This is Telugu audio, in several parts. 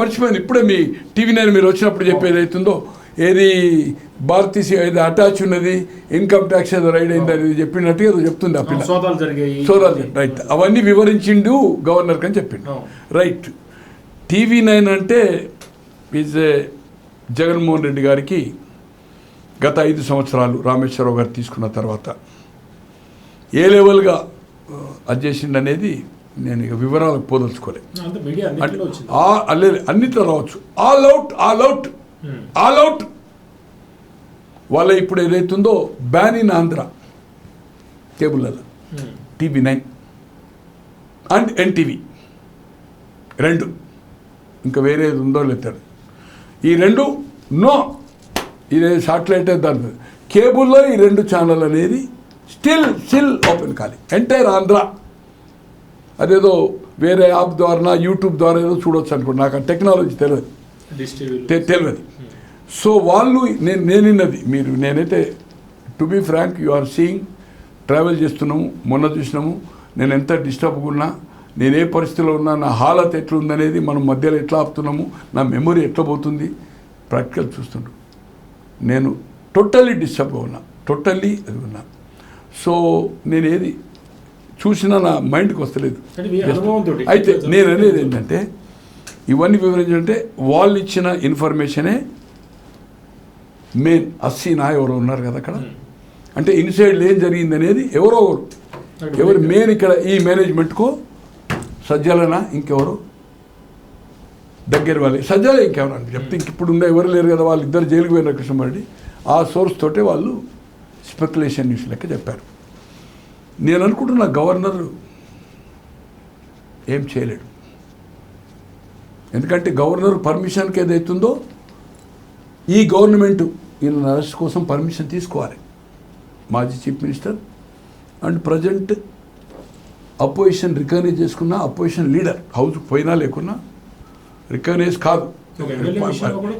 మర్చిపోయింది. ఇప్పుడే మీ టీవీ నైన్ మీరు వచ్చినప్పుడు చెప్పేది అవుతుందో ఏది భారతీయ ఏది అటాచ్ ఉన్నది ఇన్కమ్ ట్యాక్స్ ఏదో రైడ్ అయింది అనేది చెప్పినట్టుగా ఏదో చెప్తుంది ఆ పిల్ల. సోదాలు రైట్. అవన్నీ వివరించిండు గవర్నర్ అని చెప్పిండు. రైట్. టీవీ నైన్ అంటే ఈజ్ ఏ జగన్మోహన్ రెడ్డి గారికి గత ఐదు సంవత్సరాలు రామేశ్వరరావు గారు తీసుకున్న తర్వాత ఏ లెవెల్గా అది చేసిండు అనేది నేను ఇక వివరాలకు పోదలుచుకోలేదు అన్నింటిలో రావచ్చు. All out all out. All out. వాళ్ళ ఇప్పుడు ఏదైతుందో బ్యాన్ ఇన్ ఆంధ్ర కేబుల్లలో. Hmm. TV nine and NTV. రెండు. ఇంకా వేరేది ఉందో లేదు ఈ రెండు నో. ఇది శాటిలైట్ దాని కేబుల్లో ఈ రెండు ఛానల్ అనేది స్టిల్ స్టిల్ ఓపెన్ కాలి ఎంటైర్ ఆంధ్ర. అదేదో వేరే యాప్ ద్వారా యూట్యూబ్ ద్వారా ఏదో చూడొచ్చు అనుకోండి నాకు ఆ టెక్నాలజీ తెలియదు తెలియదు సో వాళ్ళు నేను నేను విన్నది మీరు నేనైతే to be frank you are seeing travel చేస్తున్నాము మొన్న చూసినాము నేను ఎంత డిస్టర్బ్గా ఉన్నా నేను ఏ పరిస్థితిలో ఉన్నా నా హాలత్ ఎట్లుందనేది మనం మధ్యలో ఎట్లా ఆపుతున్నాము నా మెమొరీ ఎట్లా పోతుంది ప్రాక్టికల్ చూస్తుండ్రు. నేను టోటల్లీ డిస్టర్బ్గా ఉన్నా టోటల్లీ అది ఉన్నా. సో నేను ఏది చూసినా నా మైండ్కి వస్తలేదు. అంటే. అయితే నేను అనేది ఏంటంటే ఇవన్నీ వివరించాలంటే వాళ్ళు ఇచ్చిన ఇన్ఫర్మేషనే మెయిన్. అస్సీనా ఎవరో ఉన్నారు కదా అక్కడ. అంటే ఇన్సైడ్ ఏం జరిగింది అనేది ఎవరో ఒకరు. ఎవరు మెయిన్ ఇక్కడ ఈ మేనేజ్మెంట్కు సజ్జలనా ఇంకెవరు? దగ్గర వాళ్ళే. సజ్జలే ఇంకెవరు అని చెప్తే ఇంక ఇప్పుడు ఉందా ఎవరు లేరు కదా వాళ్ళు ఇద్దరు జైలుకు పోయిన కృష్ణమారెడ్డి ఆ సోర్స్ తోటే వాళ్ళు స్పెక్యులేషన్ న్యూస్ లెక్క చెప్పారు. నేను అనుకుంటున్న గవర్నర్ ఏం చేయలేడు. ఎందుకంటే గవర్నర్ పర్మిషన్కి ఏదైతుందో ఈ గవర్నమెంట్ ఈయన అరెస్ట్ కోసం పర్మిషన్ తీసుకోవాలి. మాజీ chief minister and present opposition recognise చేసుకున్న అపోజిషన్ లీడర్ హౌస్ పోయినా లేకున్నా రికగ్నైజ్ కాదు.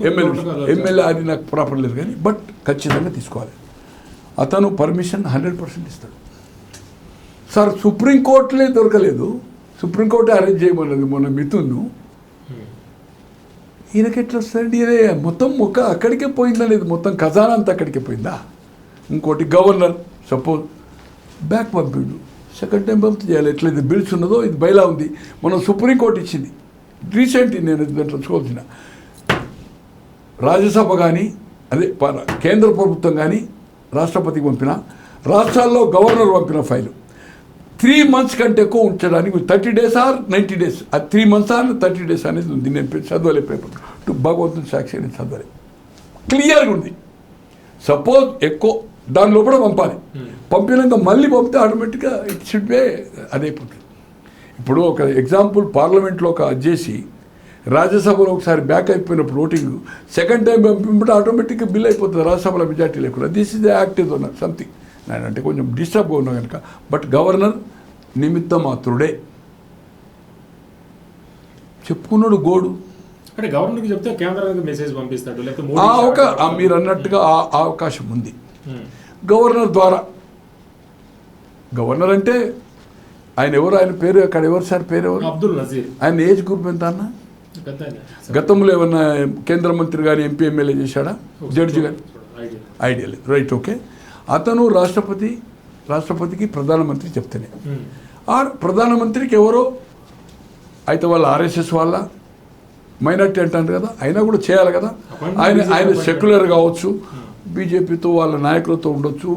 ఎమ్మెల్యే ఎమ్మెల్యే అది నాకు ప్రాపర్ లేదు కానీ బట్ ఖచ్చితంగా తీసుకోవాలి. అతను పర్మిషన్ హండ్రెడ్ పర్సెంట్ ఇస్తాడు. సార్ సుప్రీంకోర్టులే దొరకలేదు. సుప్రీంకోర్టు అరేంజ్ చేయమన్నది మొన్న మిథున్ను. ఈయనకి ఎట్లా వస్తుంది ఇదే మొత్తం ఒక అక్కడికే పోయిందనేది మొత్తం ఖజానా అంతా అక్కడికే పోయిందా? ఇంకోటి గవర్నర్ సపోజ్ బ్యాక్ పంపిండు. సెకండ్ టైం పంప్ చేయాలి. ఎట్లయితే బిల్స్ ఉన్నదో ఇది బయలా ఉంది. మనం సుప్రీంకోర్టు ఇచ్చింది. రీసెంట్ నేను దాంట్లో చూసిన రాజ్యసభ కానీ అదే ప- కేంద్ర ప్రభుత్వం కానీ రాష్ట్రపతికి పంపిన రాష్ట్రాల్లో గవర్నర్ పంపిన ఫైలు. త్రీ మంత్స్ కంటే ఎక్కువ ఉంచడానికి thirty days or ninety days. ఆ three months or thirty days అనేది ఉంది. నేను చదవలే పేపర్. టు భగవంతుని సాక్షి నేను చదవలే. క్లియర్గా ఉంది. సపోజ్ ఎక్కువ దాని లోపల పంపాలి. పంపినాక మళ్ళీ పంపితే ఆటోమేటిక్గా ఇట్ షుడ్ బే అదైపోతుంది. ఇప్పుడు ఒక ఎగ్జాంపుల్ పార్లమెంట్లో ఒక చేసి రాజ్యసభలో ఒకసారి బ్యాక్ అయిపోయినప్పుడు ఓటింగ్ సెకండ్ టైం పంపించబట్టి ఆటోమేటిక్గా బిల్ అయిపోతుంది. రాజ్యసభలో మెజార్టీ లేకుండా. This is the act is ఉన్నారు సంథింగ్ నేను అంటే కొంచెం డిస్టర్బ్గా ఉన్నా కనుక. బట్ గవర్నర్ నిమిత్త మాత్రుడే చెప్పుకున్నాడు గోడు. అంటే గవర్నర్కి చెప్తే కేంద్రానికి మెసేజ్ పంపిస్తాడు లేకపోతే ఒక మీరు అన్నట్టుగా ఆ అవకాశం ఉంది. గవర్నర్ ద్వారా. గవర్నర్ అంటే ఆయన ఎవరు ఆయన పేరు అక్కడ ఎవరు సార్ పేరు ఎవరు అబ్దుల్ నజీర్. ఆయన ఏజ్ గ్రూప్ ఎంత అన్న. గతంలో ఏమన్నా కేంద్ర మంత్రి కానీ ఎంపీ ఎమ్మెల్యే చేశాడా? జడ్జి కానీ ఐడియా. ఐడియా లేదు. రైట్ ఓకే అతను రాష్ట్రపతి రాష్ట్రపతికి ప్రధానమంత్రి చెప్తేనే. ఉమ్. ఆ ప్రధానమంత్రికి ఎవరో? అయితే వాళ్ళ ఆర్ఎస్ఎస్ వాళ్ళ మైనార్టీ అంటారు కదా అయినా కూడా చేయాలి కదా. ఆయన ఆయన సెక్యులర్ కావచ్చు బీజేపీతో వాళ్ళ నాయకులతో ఉండొచ్చు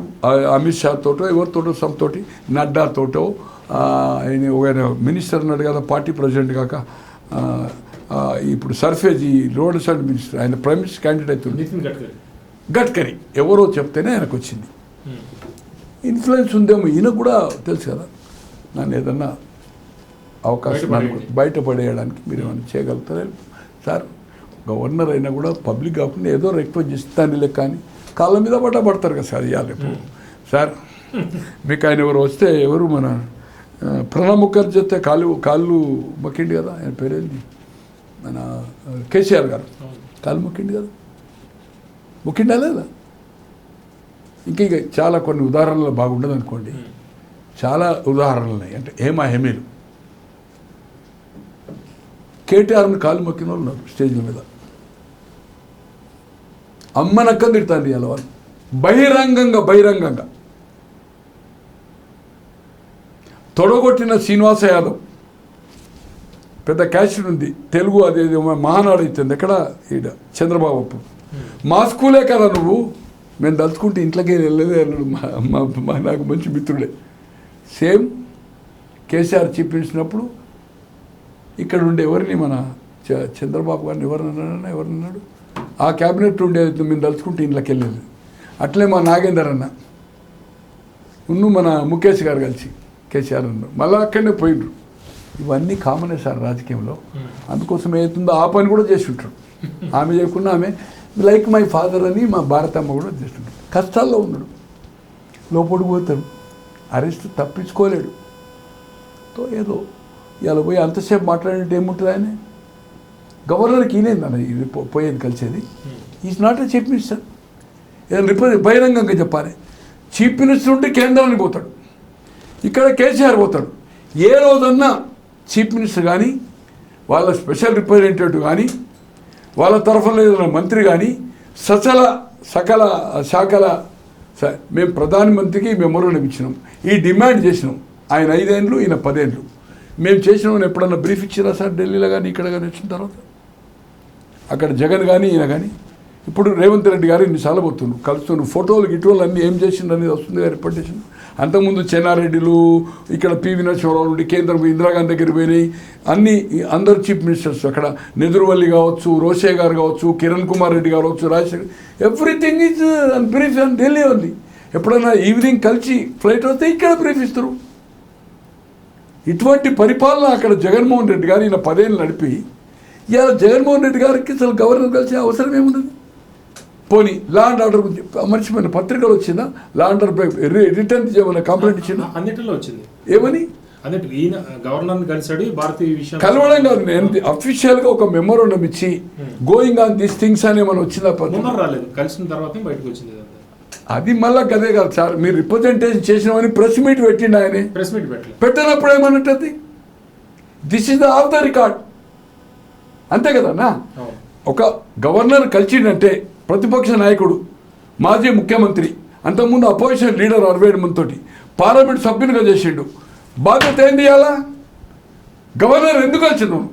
అమిత్ షా తోటో ఎవరితోటో సమ్తోటి నడ్డాతోటో ఆయన ఒక మినిస్టర్ ఉన్నాడు కదా పార్టీ ప్రెసిడెంట్ కాక ఇప్పుడు సర్ఫేజ్ ఈ రోడ్ సైడ్ మినిస్టర్ ఆయన ప్రైమ్ మినిస్టర్ క్యాండిడేట్ అవుతుంది గడ్కరీ. ఎవరో చెప్తేనే ఆయనకు వచ్చింది. ఇన్ఫ్లుయెన్స్ ఉందేమో ఈయన కూడా తెలుసు కదా. నన్ను ఏదన్నా అవకాశం నాకు బయటపడేయండి. బయటపడేయడానికి మీరు ఏమైనా చేయగలుగుతారు? సార్ గవర్నర్ అయినా కూడా పబ్లిక్ కాకుండా ఏదో రిక్వెస్ట్ చేస్తాను లెక్క అని కాళ్ళ మీద పడ్డ పడతారు కదా సార్ ఇవాళ ఇప్పుడు సార్ మీకు ఆయన ఎవరు వస్తే ఎవరు మన ప్రణబ్ ముఖర్జీ వస్తే కాళ్ళు కాళ్ళు మొక్కిండి కదా ఆయన పేరేంటి? మన కేసీఆర్ గారు. కాళ్ళు మొక్కిండి కదా. మొక్కిండా లేదా? ఇంకా ఇక చాలా కొన్ని ఉదాహరణలు బాగుండదు అనుకోండి. చాలా ఉదాహరణలు ఉన్నాయి అంటే హేమా హెమీలు. కేటీఆర్ని కాలు మొక్కిన వాళ్ళు ఉన్నారు స్టేజ్ల మీద. అమ్మనక్క తిడతాండి ఇలా వాళ్ళు బహిరంగంగా బహిరంగంగా. తొడగొట్టిన శ్రీనివాస యాదవ్. పెద్ద క్యాష్ ఉంది. తెలుగు అది మహానాడు అవుతుంది ఎక్కడ? ఈడ చంద్రబాబు అప్పుడు. మా స్కూలే కదా నువ్వు? మేము దలుచుకుంటే ఇంట్లోకి వెళ్ళలేదు వెళ్ళడు మా మా మా నాకు మంచి మిత్రుడే. సేమ్ కేసీఆర్ చీఫ్ మినిస్టర్ ఇక్కడ ఉండే ఎవరిని మన చ- చంద్రబాబు గారిని ఎవరినన్నా ఎవరినన్నాడు? ఆ క్యాబినెట్ ఉండేది మేము దలుచుకుంటే ఇంట్లోకి వెళ్ళలేదు. అట్లే మా నాగేందర్ అన్న. ఉన్ను మన ముఖేష్ గారు కలిసి కేసీఆర్ అన్నారు మళ్ళీ అక్కడనే పోయిండ్రు. ఇవన్నీ కామనే సార్ రాజకీయంలో. అందుకోసం ఏతుందో ఆ పని కూడా చేసి ఉంటారు. ఆమె చేయకుండా ఆమె లైక్ మై ఫాదర్ అని మా భారతమ్మ కూడా చేస్తుంటారు కష్టాల్లో ఉన్నాడు. లోపలికి పోతాడు. అరెస్ట్ తప్పించుకోలేడు. తో ఏదో ఇలా పోయి అంతసేపు మాట్లాడినట్టు ఏముంటుంది ఆయన? గవర్నర్కి ఈయనేందన్న ఇది పోయేది కలిసేది. Is not a chief minister ఏదైనా రిప బహిరంగంగా చెప్పాలి. చీఫ్ మినిస్టర్ ఉంటే కేంద్రానికి పోతాడు. ఇక్కడ కేసీఆర్ పోతాడు. ఏ రోజన్నా చీఫ్ మినిస్టర్ కానీ వాళ్ళ స్పెషల్ రిప్రజెంటేటివ్ కానీ వాళ్ళ తరఫున ఏదైనా మంత్రి కానీ సచల సకల శాఖల స- మేము ప్రధానమంత్రికి మెమోరం ఇచ్చినాం. ఈ డిమాండ్ చేసినాం. ఆయన ఐదేండ్లు ఈయన పదేండ్లు. మేము చేసినామని ఎప్పుడన్నా బ్రీఫ్ ఇచ్చినా సార్ ఢిల్లీలో కానీ ఇక్కడ కానీ వచ్చిన తర్వాత? అక్కడ జగన్ కానీ ఈయన కానీ ఇప్పుడు రేవంత్ రెడ్డి గారు ఇన్నిసార్లు పోతున్నారు కలుస్తున్నారు ఫోటోలు గిటోలు అన్నీ ఏం చేసిండు అనేది వస్తుంది కదా రిప్రజెంటేషన్ అంతకుముందు చెన్నారెడ్డిలు ఇక్కడ పివి నరసింహరావు నుండి కేంద్రం ఇందిరాగాంధీ దగ్గర పోయినాయి. అన్ని అందరు చీఫ్ మినిస్టర్స్ అక్కడ. నెదురువల్లి కావచ్చు రోషే గారు కావచ్చు కిరణ్ కుమార్ రెడ్డి గారు కావచ్చు Rajasekhar everything is brief and Delhi ఉంది ఎప్పుడైనా ఈవినింగ్ కలిసి ఫ్లైట్ వస్తే ఇక్కడ బ్రీఫ్ ఇస్తారు. ఇటువంటి పరిపాలన అక్కడ జగన్మోహన్ రెడ్డి గారు ఈయన పదేళ్ళు నడిపి ఇలా జగన్మోహన్ రెడ్డి గారికి అసలు గవర్నర్ కలిసే అవసరం ఏమున్నది పోనీ లా అండ్ ఆర్డర్ మర్చిపోయిన పత్రికలు వచ్చిందా? లా అండ్ ఆర్డర్ రిటర్న్ చేయమని కంప్లైంట్ ఇచ్చిందా? అన్నిటిలో వచ్చింది. ఏమని? గవర్నర్ కలిసాడు భారతీయ కలవడం కాదు నేను అఫీషియల్గా ఒక మెమోరండం ఇచ్చి గోయింగ్ ఆన్ దిస్ థింగ్స్ అని ఏమైనా వచ్చిందా రాలేదు. కలిసిన తర్వాత బయటకు వచ్చింది అది మళ్ళా గదే కాదు సార్. మీరు రిప్రజెంటేషన్ చేసినామని ప్రెస్ మీట్ పెట్టిండు ఆయనే. ప్రెస్ మీట్ పెట్టినప్పుడు ఏమన్నట్టు this is the off the record అంతే కదన్నా ఒక గవర్నర్ కలిసిండంటే ప్రతిపక్ష నాయకుడు మాజీ ముఖ్యమంత్రి అంతకుముందు అపోజిషన్ లీడర్ అరవై తోటి మందితోటి పార్లమెంట్ సభ్యునిగా చేసిండు. బాధ్యత ఏంది ఇవ్వాలా గవర్నర్ ఎందుకు వచ్చినావు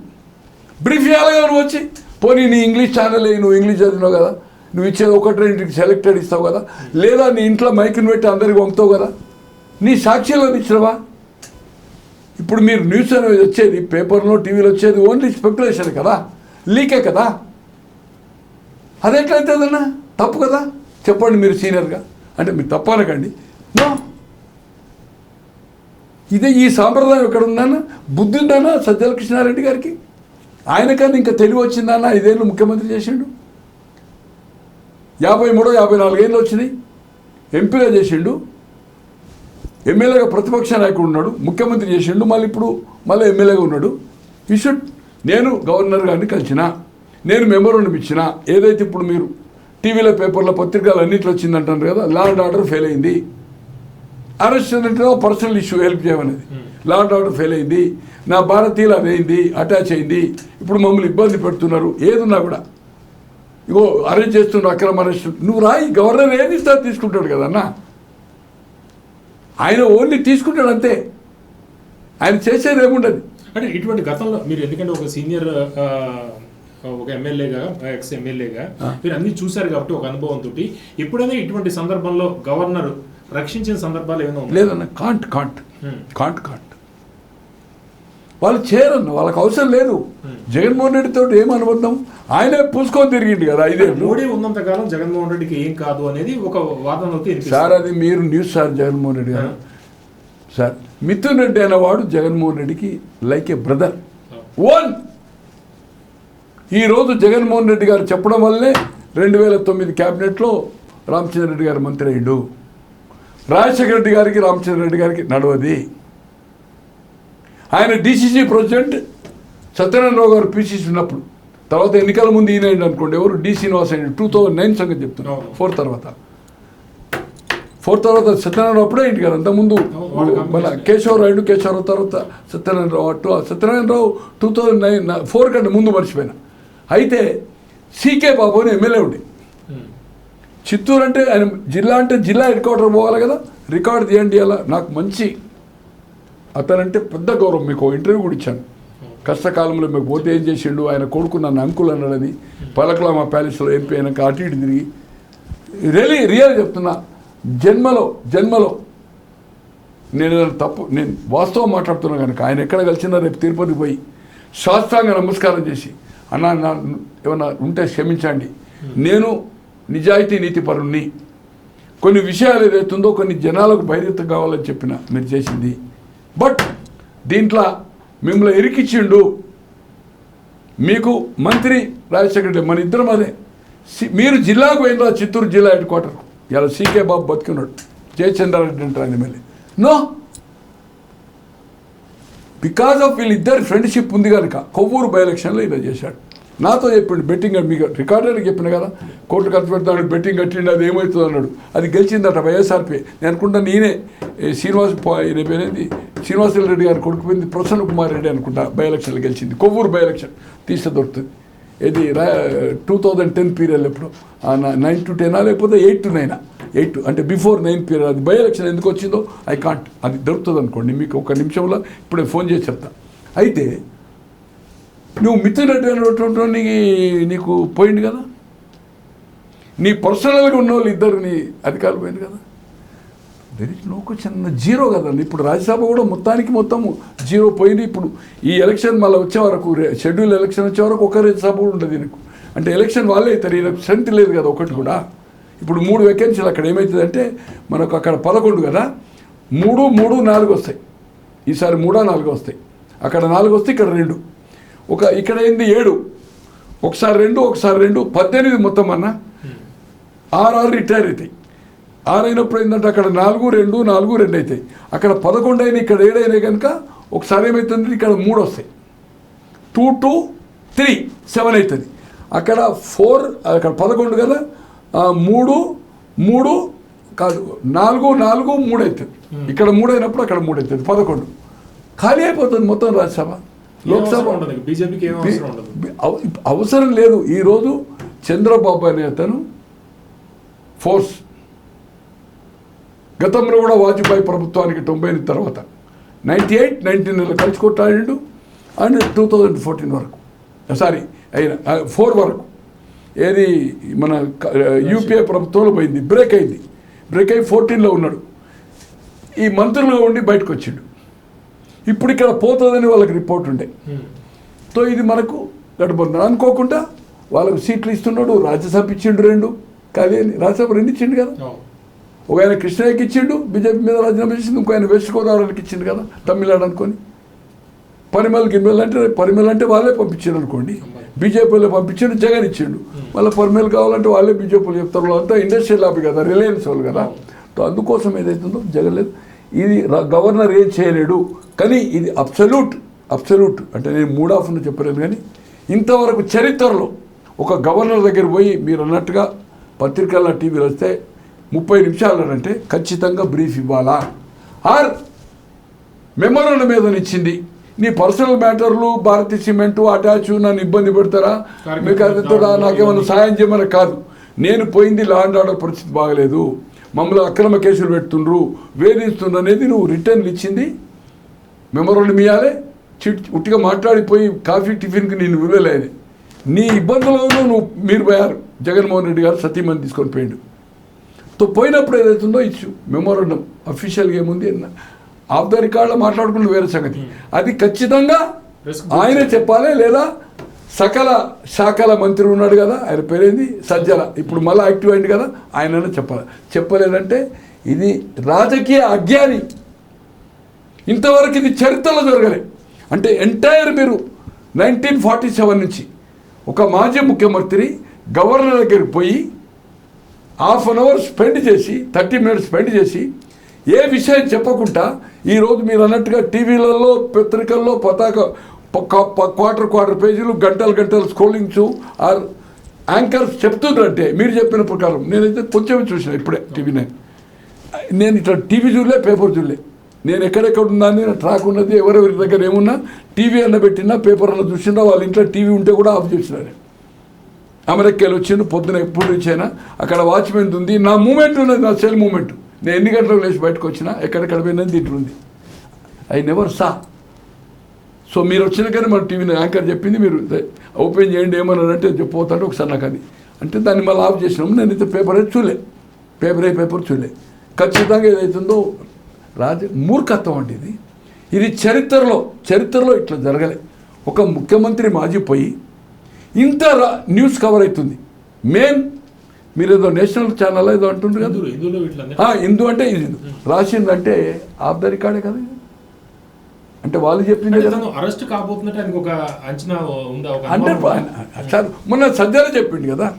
బ్రీఫ్ ఇవ్వాలిగా నువ్వు వచ్చి. పోనీ నీ ఇంగ్లీష్ ఛానల్ నువ్వు ఇంగ్లీష్ చదివినావు కదా. నువ్వు ఇచ్చేది ఒకటి రెండింటికి సెలెక్టెడ్ ఇస్తావు కదా. లేదా నీ ఇంట్లో మైక్ని పెట్టి అందరికి పంపుతావు కదా. నీ సాక్ష్యాలను ఇచ్చినవా? ఇప్పుడు మీరు న్యూస్ అనేది వచ్చేది పేపర్లో టీవీలో వచ్చేది ఓన్లీ స్పెక్యులేషన్ కదా. లీకే కదా. అది ఎట్లయితుందన్నా తప్పు కదా? చెప్పండి మీరు సీనియర్గా. అంటే మీరు తప్పనకండి నో. ఇదే ఈ సాంప్రదాయం ఎక్కడ ఉందన్నా బుద్ధి ఉందానా సజ్జల కృష్ణారెడ్డి గారికి? ఆయనకన్నా ఇంకా తెలివి వచ్చిందన్న? ఐదేళ్ళు ముఖ్యమంత్రి చేసిండు. యాభై మూడో యాభై నాలుగేళ్ళు వచ్చినాయి. ఎంపీగా చేసిండు. ఎమ్మెల్యేగా ప్రతిపక్ష నాయకుడు ఉన్నాడు. ముఖ్యమంత్రి చేసిండు. మళ్ళీ ఇప్పుడు మళ్ళీ ఎమ్మెల్యేగా ఉన్నాడు. ఈ షుడ్ నేను గవర్నర్ గారిని కలిసిన నేను మెమోరండం ఇచ్చిన ఏదైతే ఇప్పుడు మీరు టీవీలో పేపర్లో పత్రికలు అన్నింటిలో వచ్చిందంటారు కదా లా అండ్ ఆర్డర్ ఫెయిల్ అయింది. అరెస్ట్ అంటే పర్సనల్ ఇష్యూ హెల్ప్ చేయమనేది. లా అండ్ ఆర్డర్ ఫెయిల్ అయింది. నా భారతీయులు అది అయింది అటాచ్ అయింది. ఇప్పుడు మమ్మల్ని ఇబ్బంది పెడుతున్నారు ఏదున్నా కూడా. ఇగో అరెస్ట్ చేస్తున్నారు అక్రమ అరెస్ట్ నువ్వు రాయి గవర్నర్ ఏది ఇస్తా తీసుకుంటాడు కదన్నా ఆయన ఓన్లీ తీసుకుంటాడు అంతే. ఆయన చేసేది ఏముండదు. అంటే ఇటువంటి గతంలో మీరు ఎందుకంటే ఒక సీనియర్ ఒక ఎమ్మెల్యేగా ఎక్స్ ఎమ్మెల్యేగా. మీరు అన్ని చూశారు కాబట్టి ఒక అనుభవంతో ఎప్పుడైనా ఇటువంటి సందర్భంలో గవర్నర్ రక్షించిన సందర్భాలు ఏమైనా ఉన్నాయి? లేదన్న కాంట్ కాంట్. Can't can't. వాళ్ళు చేయరన్న వాళ్ళకి అవసరం లేదు. జగన్మోహన్ రెడ్డితో ఏం అనుబంధం? ఆయనే పూసుకొని తిరిగిండు కదా ఐదేళ్ళు మోడీ ఉన్నంత కాలం జగన్మోహన్ రెడ్డికి ఏం కాదు అనేది ఒక వాదనలోకి సార్ అది మీరు న్యూస్ సార్ జగన్మోహన్ రెడ్డి గారు. సార్ మిథున్ రెడ్డి అనేవాడు జగన్మోహన్ రెడ్డికి లైక్ ఏ బ్రదర్. వన్ ఈరోజు జగన్మోహన్ రెడ్డి గారు చెప్పడం వల్లే రెండు వేల తొమ్మిది క్యాబినెట్లో రామచంద్ర రెడ్డి గారు మంత్రి అయ్యిండు. రాజశేఖర రెడ్డి గారికి రామచంద్ర రెడ్డి గారికి నడవది. ఆయన డీసీసీ ప్రెసిడెంట్ సత్యనారాయణరావు గారు పీసీసీ ఉన్నప్పుడు. తర్వాత ఎన్నికల ముందు ఈయన అనుకోండి ఎవరు డి శ్రీనివాస్ అయ్యండి? టూ థౌజండ్ నైన్ సంగతి చెప్తున్నారు అవును. ఫోర్ తర్వాత. ఫోర్ తర్వాత సత్యనారాయణ అప్పుడే ఇంటి కదా అంతకుముందు. మన. కేశవరాయుడు కేశవరావు తర్వాత సత్యనారాయణరావు అటు Satyanarayanarao two thousand nine four కంటే ముందు మర్చిపోయినా. అయితే సీకే బాబు అని ఎమ్మెల్యే ఉండే. చిత్తూరు అంటే ఆయన జిల్లా అంటే జిల్లా హెడ్ క్వార్టర్ పోవాలి కదా రికార్డ్ తీయండి అలా. నాకు మంచి అతనంటే పెద్ద గౌరవం. మీకు ఇంటర్వ్యూ కూడా ఇచ్చాను. కష్టకాలంలో మీకు పోతే ఏం చేసిండు? ఆయన కొడుకు నన్ను అంకుల్ అన్నాడని పలకలామా ప్యాలెస్లో ఎంపీ అయినాక అటు ఇటు తిరిగి. రియలీ రియల్ చెప్తున్నా. జన్మలో జన్మలో నేను తప్పు నేను వాస్తవం మాట్లాడుతున్నా కనుక ఆయన ఎక్కడ కలిసినా రేపు తిరుపతి పోయి శాస్త్రాంగ నమస్కారం చేసి అన్న నా ఏమన్నా ఉంటే క్షమించండి. నేను నిజాయితీ నీతిపరుణ్ణి. కొన్ని విషయాలు ఏదైతుందో కొన్ని జనాలకు బహిర్గతం కావాలని చెప్పిన మీరు చేసింది. బట్ దీంట్లో మిమ్మల్ని ఇరికిచ్చిండు మీకు మంత్రి రాజశేఖర రెడ్డి మన ఇద్దరం అదే. సి- మీరు జిల్లాకు పోయినరా చిత్తూరు జిల్లా హెడ్ క్వార్టర్. ఇలా సీకే బాబు బతికున్నాడు జయచంద్రారెడ్డి అంటారు ఆయన ఎమ్మెల్యే నో? బికాజ్ ఆఫ్ వీళ్ళిద్దరి ఫ్రెండ్షిప్ ఉంది కనుక కొవ్వూరు బై ఎలక్షన్లో ఇలా చేశాడు. నాతో చెప్పిండు బెట్టింగ్ మీకు రికార్డర్ చెప్పిన కదా కోర్టు ఖర్చు పెడతాడు బెట్టింగ్ కట్టిండు అది ఏమవుతుంది అన్నాడు. అది గెలిచిందట వైఎస్ఆర్పీ. నేను అనుకుంటా నేనే శ్రీనివాస్ ప- ఈయన పేరేంది? రెడ్డి గారు కొడుకు పోయింది ప్రసన్న కుమార్ రెడ్డి అనుకుంటా బై ఎలక్షన్లో గెలిచింది. కొవ్వూరు బై ఎలక్షన్ తీస్తే దొరుకుతుంది. ఇది టూ థౌజండ్ టెన్ పీరియడ్ ఎప్పుడు? నైన్ టు టెన్ లేకపోతే ఎయిట్ టు నైన్ ఎయిట్ అంటే బిఫోర్ నైన్ పీరియడ్ అది బై ఎలక్షన్ ఎందుకు వచ్చిందో ఐ కాంట్ అది దొరుకుతుంది అనుకోండి మీకు ఒక నిమిషంలో ఇప్పుడే ఫోన్ చేసి చెప్తా. అయితే నువ్వు మిథున్ రెడ్డి అనేటువంటి నీకు నీకు పోయింది కదా? నీ పర్సనల్గా ఉన్న వాళ్ళు ఇద్దరు నీ అధికారులు పోయింది కదా? దెర్ ఇస్ నో చిన్న జీరో కదండి. ఇప్పుడు రాజ్యసభ కూడా మొత్తానికి మొత్తం జీరో పోయింది. ఇప్పుడు ఈ ఎలక్షన్ మళ్ళీ వచ్చే వరకు షెడ్యూల్ ఎలక్షన్ వచ్చే వరకు ఒక రాజ్యసభ కూడా ఉండదు దీనికి. అంటే ఎలక్షన్ వాళ్ళే అవుతారు ఈయనకు స్ట్రెంత్ లేదు కదా ఒకటి కూడా. ఇప్పుడు మూడు వేకెన్సీలు అక్కడ ఏమవుతుందంటే మనకు అక్కడ పదకొండు కదా. మూడు మూడు నాలుగు వస్తాయి. ఈసారి మూడో నాలుగు వస్తాయి. అక్కడ నాలుగు వస్తే ఇక్కడ రెండు. ఒక ఇక్కడ ఏంది? ఏడు. ఒకసారి రెండు ఒకసారి రెండు. పద్దెనిమిది మొత్తం అన్న. ఆరు ఆరు రిటైర్ అవుతాయి. ఆరు అయినప్పుడు ఏంటంటే అక్కడ నాలుగు రెండు నాలుగు రెండు అవుతాయి. అక్కడ పదకొండు అయినా ఇక్కడ ఏడైనా కనుక ఒకసారి ఏమవుతుంది? ఇక్కడ మూడు వస్తాయి. టూ టూ త్రీ సెవెన్ అవుతుంది. అక్కడ ఫోర్ అక్కడ పదకొండు కదా? మూడు మూడు కాదు నాలుగు నాలుగు మూడు అవుతుంది. ఇక్కడ మూడు అయినప్పుడు అక్కడ మూడు అవుతుంది. పదకొండు. ఖాళీ అయిపోతుంది మొత్తం రాజ్యసభ. లోక్సభ. అవసరం లేదు. ఈరోజు చంద్రబాబు అనే అతను ఫోర్స్ గతంలో కూడా వాజ్పేయి ప్రభుత్వానికి తొంభై ఎనిమిది తర్వాత నైంటీ ఎయిట్ నైన్టీన్ కలిసి కొట్టాడు. అండ్ టూ థౌజండ్ ఫోర్టీన్ వరకు. సారీ అయిన ఫోర్ వరకు. ఏది మన యూపీఏ ప్రభుత్వంలో పోయింది. బ్రేక్ అయింది. బ్రేక్ అయ్యి ఫోర్టీన్లో ఉన్నాడు. ఈ మంత్రులుగా ఉండి బయటకు వచ్చిండు. ఇప్పుడు ఇక్కడ పోతుందని వాళ్ళకి రిపోర్ట్ ఉండే. తో సో ఇది మనకు గడపడుతుంది అనుకోకుండా వాళ్ళకు సీట్లు ఇస్తున్నాడు రాజ్యసభ ఇచ్చిండు రెండు. కాదే రాజ్యసభ రెండు ఇచ్చిండు కదా. ఒక ఆయన కృష్ణయ్యకి ఇచ్చిండు బీజేపీ మీద రాజీనామా చేసిండు ఇంకో ఆయన వెస్ట్ గోదావరికి ఇచ్చిండు కదా తమిళనాడు అనుకొని. పరిమల్ గిన్నెలు అంటే పరిమల్ అంటే వాళ్ళే పంపించారు అనుకోండి. బీజేపీలో పంపించాడు జగన్ ఇచ్చిండు. మళ్ళీ పరిమల్ కావాలంటే వాళ్ళే బీజేపీలో చెప్తారు అంతా ఇండస్ట్రియల్ లాబీ కదా రిలయన్స్ వాళ్ళు కదా. అందుకోసం ఏదైతుందో జగన్ లేదు. ఇది గవర్నర్ ఏం చేయలేడు. కానీ ఇది అబ్సల్యూట్ అబ్సల్యూట్. అంటే నేను మూడ్ ఆఫ్ చెప్పలేను కానీ ఇంతవరకు చరిత్రలో ఒక గవర్నర్ దగ్గర పోయి మీరు అన్నట్టుగా పత్రికల్లో టీవీలు వస్తే ముప్పై నిమిషాలు అంటే ఖచ్చితంగా బ్రీఫ్ ఇవ్వాలా? ఆర్ మెమోరాండం మీద ఇచ్చింది నీ పర్సనల్ మ్యాటర్లు భారతీయ సిమెంటు అటాచ్ నన్ను ఇబ్బంది పెడతారా? మీకు అది కూడా నాకేమైనా సాయం చేయమని కాదు. నేను పోయింది లా అండ్ ఆర్డర్ పరిస్థితి బాగలేదు. మమ్మల్ని అక్రమ కేసులు పెడుతుండ్రు. వేధిస్తుండ్రు అనేది నువ్వు రిటర్న్లు ఇచ్చింది. మెమోరాండం ఇవ్వాలి. చిట్ ఉట్టిగా మాట్లాడిపోయి కాఫీ టిఫిన్కి నేను విలువలేదు నీ ఇబ్బందులను నువ్వు మీరు పోయారు. జగన్మోహన్ రెడ్డి గారు సతీమణి తీసుకొని పోయిండు. తో పోయినప్పుడు ఏదైతుందో ఇచ్చు మెమోరండం అఫీషియల్గా ఏముంది ఆఫ్ ద రికార్డ్లో మాట్లాడుకుంటూ వేరే సంగతి. అది ఖచ్చితంగా ఆయనే చెప్పాలి లేదా సకల శాఖల మంత్రి ఉన్నాడు కదా ఆయన పేరేంది? సజ్జల. ఇప్పుడు మళ్ళీ యాక్టివ్ అయింది కదా ఆయననే చెప్పాలి. చెప్పలేదంటే ఇది రాజకీయ అజ్ఞాని. ఇంతవరకు ఇది చరిత్రలో జరగలే. అంటే ఎంటైర్ మీరు నైన్టీన్ ఫార్టీ సెవెన్ నుంచి ఒక మాజీ ముఖ్యమంత్రి గవర్నర్ దగ్గరికి పోయి హాఫ్ అన్ అవర్ స్పెండ్ చేసి థర్టీ మినిట్స్ స్పెండ్ చేసి ఏ విషయం చెప్పకుండా ఈరోజు మీరు అన్నట్టుగా టీవీలలో పత్రికల్లో పతాక ప- క్వార్టర్ క్వార్టర్ పేజీలు గంటలు గంటలు స్క్రోలింగ్స్ ఆర్ యాంకర్స్ చెప్తుండ్రంటే మీరు చెప్పిన ప్రకారం. నేనైతే కొంచెం చూసిన ఇప్పుడే టీవీ నైన్ నేను ఇట్లా టీవీ చూడలే పేపర్ చూడలే. నేను ఎక్కడెక్కడ ఉన్నాను అని ట్రాక్ ఉన్నది ఎవరెవరి దగ్గర ఏమున్నా టీవీ అన్న పెట్టినా పేపర్ అన్న చూసినా వాళ్ళ ఇంట్లో టీవీ ఉంటే కూడా ఆఫ్ చేసినారు. అమెరికాలో వచ్చిండు పొద్దున ఎప్పుడు వచ్చాయినా అక్కడ వాచ్మెన్ ఉంది నా మూమెంట్ ఉన్నది నా సెల్ మూమెంట్. నేను ఎన్ని గంటలకు లేచి బయటకు వచ్చినా ఎక్కడెక్కడ పోయినది తింటుంది ఉంది. ఐ నెవర్ సా సో మీరు వచ్చిన కానీ మన టీవీ యాంకర్ చెప్పింది మీరు ఓపెన్ చేయండి ఏమన్నారంటే అంటే ఒకసారి నాకు అది. అంటే దాన్ని మళ్ళీ ఆఫ్ చేసినాము నేను అయితే పేపర్ అయితే చూలే పేపర్ ఏ పేపర్ చూలే ఖచ్చితంగా ఏదైతుందో రాజ మూర్ఖత్వం అంటే ఇది. ఇది చరిత్రలో చరిత్రలో ఇట్లా జరగలే. ఒక ముఖ్యమంత్రి మాజీ పోయి ఇంత రా- న్యూస్ కవర్ అవుతుంది. మెయిన్ మీరు ఏదో నేషనల్ ఛానల్ ఏదో అంటుండ్రు కదా? హిందూ అంటే ఇది. రాసిందంటే ఆఫ్ ద రికార్డే కదా. అంటే వాళ్ళు చెప్పిందే అంటే అరెస్ట్ కాబోతున్నట్టు ఒక అంచనా ఉందా ఉందా? సార్ మొన్న సజ్జల చెప్పిండు కదా.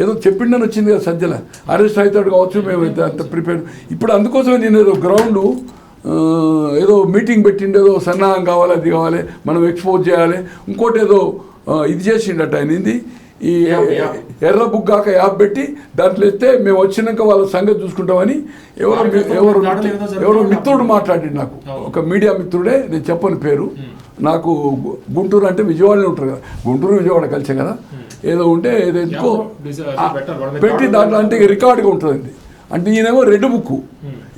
ఏదో చెప్పిండని వచ్చింది కదా సజ్జల. అరెస్ట్ అవుతాడు కావచ్చు మేమైతే అంత ప్రిపేర్. ఇప్పుడు అందుకోసమే నేను ఏదో గ్రౌండ్ ఏదో మీటింగ్ పెట్టిండు ఏదో సన్నాహం కావాలి అది కావాలి మనం ఎక్స్పోజ్ చేయాలి. ఇంకోటి ఏదో ఇది చేసిండట ఆయన. ఈ. ఎర్ర బుక్ కాక యాప్ పెట్టి దాంట్లో ఇస్తే మేము వచ్చినాక వాళ్ళ సంగతి చూసుకుంటామని ఎవరో ఎవరు ఎవరో. మిత్రుడు మాట్లాడిండు నాకు. ఒక మీడియా మిత్రుడే నేను చెప్పని పేరు. నాకు గుంటూరు అంటే విజయవాడలో ఉంటారు కదా. గుంటూరు విజయవాడ కలిసే కదా. ఏదో ఉంటే ఏదో ఎందుకో పెట్టి దాంట్లో అంటే రికార్డుగా ఉంటుంది అంటే ఈయనేమో రెడ్ బుక్.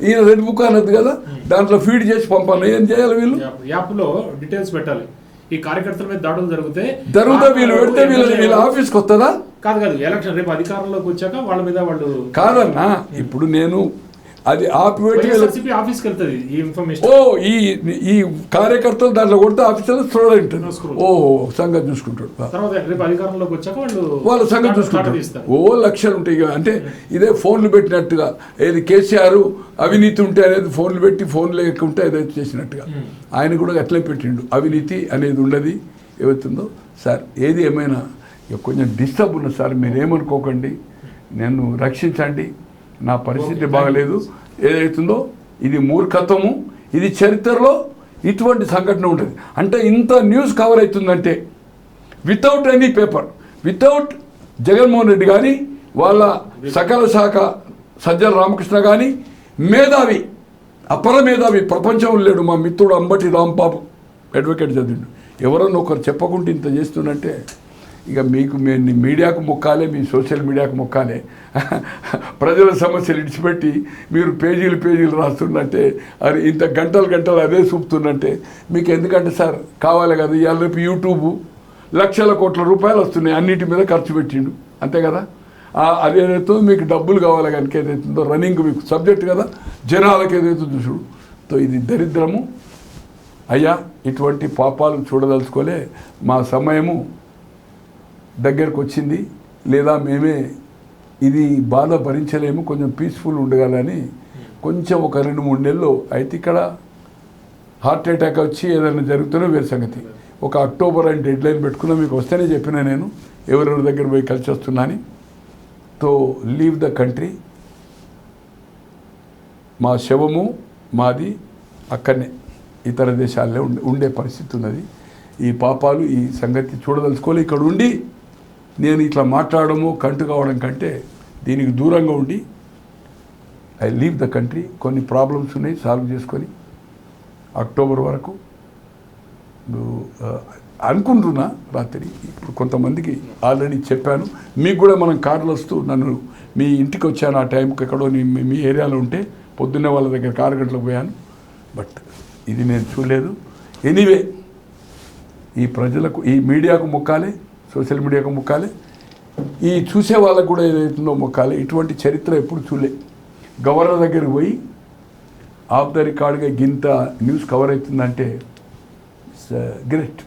ఈయన రెడ్ బుక్ అన్నది కదా. దాంట్లో ఫీడ్ చేసి పంపాలి. ఏం చేయాలి వీళ్ళు? యాప్- యాప్లో డీటెయిల్స్ పెట్టాలి. ఈ కార్యకర్తల మీద దాడులు జరిగితే వీళ్ళు పెడితే వీళ్ళ వీళ్ళ ఆఫీస్కి వస్తుందా కాదు కాదు ఎలక్షన్ రేపు అధికారంలోకి వచ్చాక వాళ్ళ మీద వాళ్ళు కాదన్నా ఇప్పుడు నేను అది వైఎస్ఆర్సీపీ ఆఫీస్కి వెళ్తుంది ఈ ఇన్ఫర్మేషన్ ఓ ఈ ఈ కార్యకర్తలు దాంట్లో కొడితే ఆఫీసర్లు స్టూడెంట్. ఓ సంగతి చూసుకుంటాడు. అధికారంలోకి వచ్చాక వాళ్ళు వాళ్ళ సంగతి చూసుకుంటారు. ఓ లక్షలు ఉంటాయి. అంటే ఇదే ఫోన్లు పెట్టినట్టుగా. ఏది కేసీఆర్ అవినీతి ఉంటే అనేది ఫోన్లు పెట్టి ఫోన్లు లేకుంటే ఏదైతే చేసినట్టుగా. ఆయన కూడా అట్లే పెట్టిండు? అవినీతి అనేది ఉండదు ఏవైతుందో సార్ ఏది ఏమైనా కొంచెం డిస్టర్బ్ ఉన్నది సార్ మీరు ఏమనుకోకండి నన్ను రక్షించండి. నా పరిస్థితి బాగలేదు. ఏదైతుందో ఇది మూర్ఖత్వము ఇది చరిత్రలో ఇటువంటి సంఘటన ఉంటుంది. అంటే ఇంత న్యూస్ కవర్ అవుతుందంటే without any paper without Jaganmohan Reddy కానీ వాళ్ళ సకల శాఖ సజ్జల రామకృష్ణ కానీ మేధావి అపర మేధావి ప్రపంచం లేడు మా మిత్రుడు అంబటి రాంబాబు అడ్వకేట్ చదివిండు. ఎవరన్నా ఒకరు చెప్పకుండా ఇంత చేస్తుందంటే ఇక మీకు మీ మీడియాకు మొక్కాలే మీ సోషల్ మీడియాకు మొక్కాలే. ప్రజల సమస్యలు ఇడిచిపెట్టి మీరు పేజీలు పేజీలు రాస్తుందంటే అది ఇంత గంటలు గంటలు అదే చూపుతుందంటే మీకు ఎందుకంటే సార్ కావాలి కదా ఇవాళ రేపు యూట్యూబ్ లక్షల కోట్ల రూపాయలు వస్తున్నాయి అన్నిటి మీద ఖర్చు పెట్టిండు. అంతే కదా? అదేదైతే మీకు డబ్బులు కావాలి కనుక ఏదైతుందో రన్నింగ్ మీకు సబ్జెక్ట్ కదా జనాలకు ఏదైతే చూసుడు తో ఇది దరిద్రము. అయ్యా ఇటువంటి పాపాలు చూడదలుచుకోలే. మా సమయము దగ్గరకు వచ్చింది లేదా మేమే ఇది బాధ భరించలేము కొంచెం పీస్ఫుల్ ఉండగలని కొంచెం ఒక రెండు మూడు నెలలు అయితే ఇక్కడ హార్ట్ అటాక్ వచ్చి ఏదైనా జరుగుతున్నా వేరే సంగతి. ఒక అక్టోబర్ అని డెడ్ లైన్ పెట్టుకున్నా మీకు వస్తేనే చెప్పిన నేను ఎవరెవరి దగ్గర పోయి కలిసి వస్తున్నాని తో లీవ్ ద కంట్రీ మా శవము మాది అక్కడనే ఇతర దేశాల్లో ఉండే ఉండే పరిస్థితి ఉన్నది. ఈ పాపాలు ఈ సంగతి చూడదలుచుకోవాలి. ఇక్కడ ఉండి నేను ఇట్లా మాట్లాడము కంటు కావడం కంటే దీనికి దూరంగా ఉండి ఐ లీవ్ ద కంట్రీ. కొన్ని ప్రాబ్లమ్స్ ఉన్నాయి సాల్వ్ చేసుకొని అక్టోబర్ వరకు అనుకుంటున్నా రాత్రి. ఇప్పుడు కొంతమందికి ఆల్రెడీ చెప్పాను. మీకు కూడా మనం కార్లు వస్తూ నన్ను మీ ఇంటికి వచ్చాను ఆ టైంకి ఎక్కడో మీ- ఏరియాలో ఉంటే పొద్దున్నే వాళ్ళ దగ్గర కారు గంటలకు పోయాను. బట్ ఇది నేను చూడలేదు. ఎనీవే ఈ ప్రజలకు ఈ మీడియాకు మొక్కాలే. సోషల్ మీడియాకు మొక్కాలి. ఈ చూసే వాళ్ళకు కూడా ఏదైతుందో మొక్కాలి. ఇటువంటి చరిత్ర ఎప్పుడు చూలే. గవర్నర్ దగ్గరికి పోయి ఆఫ్ ద రికార్డ్గా గింత న్యూస్ కవర్ అవుతుందంటే గ్రేట్